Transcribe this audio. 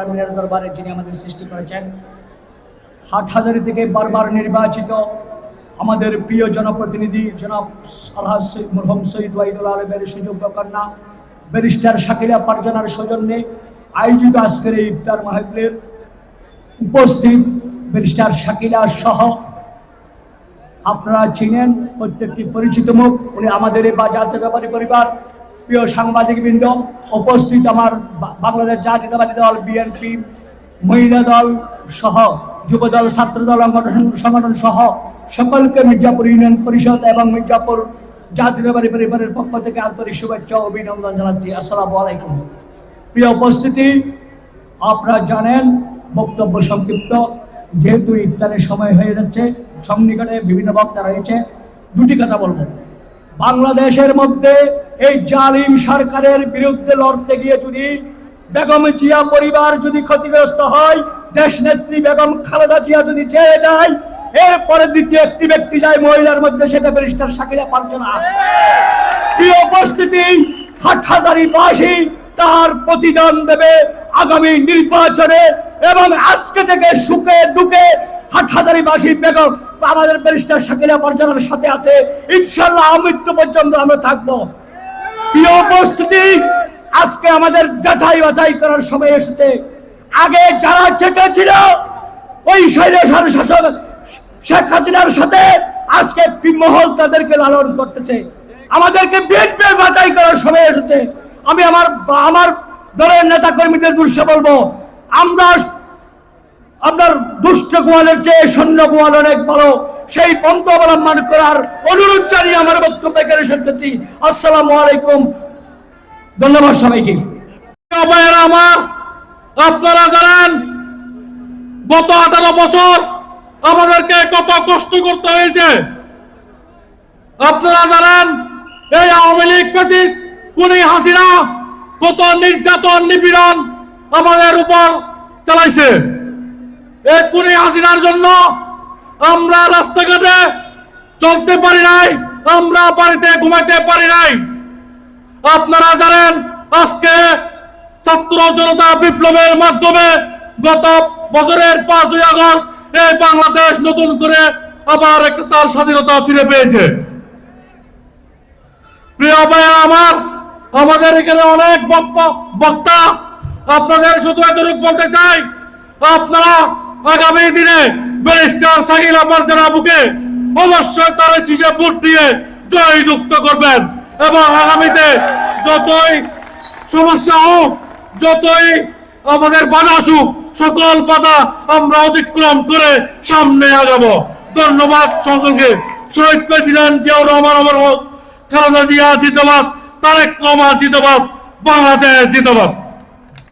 আলমিনের দরবারে যিনি আমাদের সৃষ্টি করেছেন থেকে বারবার নির্বাচিত আমাদের প্রিয় জনপ্রতিনিধি জনাব মরহম সৈয়দ ওয়াইদুল আলমের সুযোগ্য কন্যা, ব্যারিস্টার শাকিলা পারজানার সৌজন্যে আয়োজিত আজকের এই ইফতার মাহফিলের উপস্থিত ব্যারিস্টার শাকিলা সহ আপনারা চিনেন, প্রত্যেকটি পরিচিত মুখ, উনি আমাদের এই বা পরিবার। প্রিয় সাংবাদিক বৃন্দ উপস্থিত আমার বাংলাদেশ জাতীয়তাবাদী দল, বিএনপি, মহিলা দল সহ যুব দল, ছাত্র দল, সংগঠন- সহ সকলকে মির্জাপুর ইউনিয়ন পরিষদ এবং মির্জাপুর জাতীয়তাবাদী পরিবারের পক্ষ থেকে আন্তরিক শুভেচ্ছা ও অভিনন্দন জানাচ্ছি। আসসালামু আলাইকুম। প্রিয় উপস্থিতি, আপনারা জানেন বক্তব্য সংক্ষিপ্ত। যেহেতু ইফতারের সময় হয়ে যাচ্ছে সন্নিকটে বিভিন্ন বক্তা রয়েছে, দুটি কথা বলব। বাংলাদেশের মধ্যে এই জালিম সরকারের বিরুদ্ধে লড়তে গিয়ে যদি বেগম জিয়া পরিবার যদি ক্ষতিগ্রস্ত হয়, দেশ নেত্রী বেগম খালেদা জিয়া যদি চেয়ে যায়, এরপরে দ্বিতীয় একটি ব্যক্তি যায় মহিলার মধ্যে, সেটা ব্যারিস্টার শাকিলা পারজনা কি উপস্থিতি হাটহাজারি বাসী তার প্রতিদান দেবে আগামী নির্বাচনে এবং আজকে থেকে সুখে দুঃখে হাটহাজারি বাসী বেগম আমাদের ব্যারিস্টার শাকিলা পারজনার সাথে আছে। ইনশাল্লাহ মৃত্যু পর্যন্ত আমরা থাকব। প্রিয় উপস্থিতি, আজকে আমাদের যাচাই বাছাই করার সময় এসেছে। আগে যারা চেটেছিল ওই স্বৈরাচার শাসক শেখ হাসিনার সাথে আজকে মহল তাদেরকে লালন করতেছে। আমাদেরকে বিএনপি বাছাই করার সময় এসেছে। আমি আমার আমার দলের নেতা কর্মীদের দৃশ্যে বলব, আমরা আপনার দুষ্ট গোয়ালের চেয়ে সৈন্য গোয়াল অনেক বড় সেই পন্থ অবলম্বন করার অনুরোধ জানিয়ে আমার বক্তব্য এখানে শেষ করছি। আসসালামু আলাইকুম। ধন্যবাদ সবাইকে। আপনারা জানেন, গত আঠারো বছর আমাদেরকে কত কষ্ট করতে হয়েছে। আপনারা জানেন, এই আওয়ামী লীগ ফ্যাসিস্ট কুনি হাসিনা কত নির্যাতন নিপীড়ন আমাদের উপর চালাইছে। এই কুনি হাসিনার জন্য আমরা রাস্তাঘাটে চলতে পারি নাই, আমরা বাড়িতে ঘুমাইতে পারি নাই। আপনারা জানেন, আজকে ছাত্র জনতা বিপ্লবের মাধ্যমে গত বছরের পাঁচই আগস্ট এই বাংলাদেশ নতুন করে আবার একটা তার স্বাধীনতা ফিরে পেয়েছে। প্রিয় ভাইয়া আমার, আমাদের এখানে অনেক বক্তা, আপনাদের শুধু এতটুকু বলতে চাই, আপনারা আগামী দিনে ব্যারিস্টার সাহিল আমার জানাবুকে অবশ্যই তার শীষে ভোট দিয়ে জয়যুক্ত করবেন এবং আগামীতে যতই সমস্যা হোক, যতই আমাদের বাধা আসুক, সকল বাধা আমরা অতিক্রম করে সামনে আগাবো। ধন্যবাদ সকলকে। শহীদ প্রেসিডেন্ট জিয়াউর রহমান আমার হোক খালেদা জিয়া জিন্দাবাদ, তারেক রহমান জিন্দাবাদ, বাংলাদেশ জিন্দাবাদ।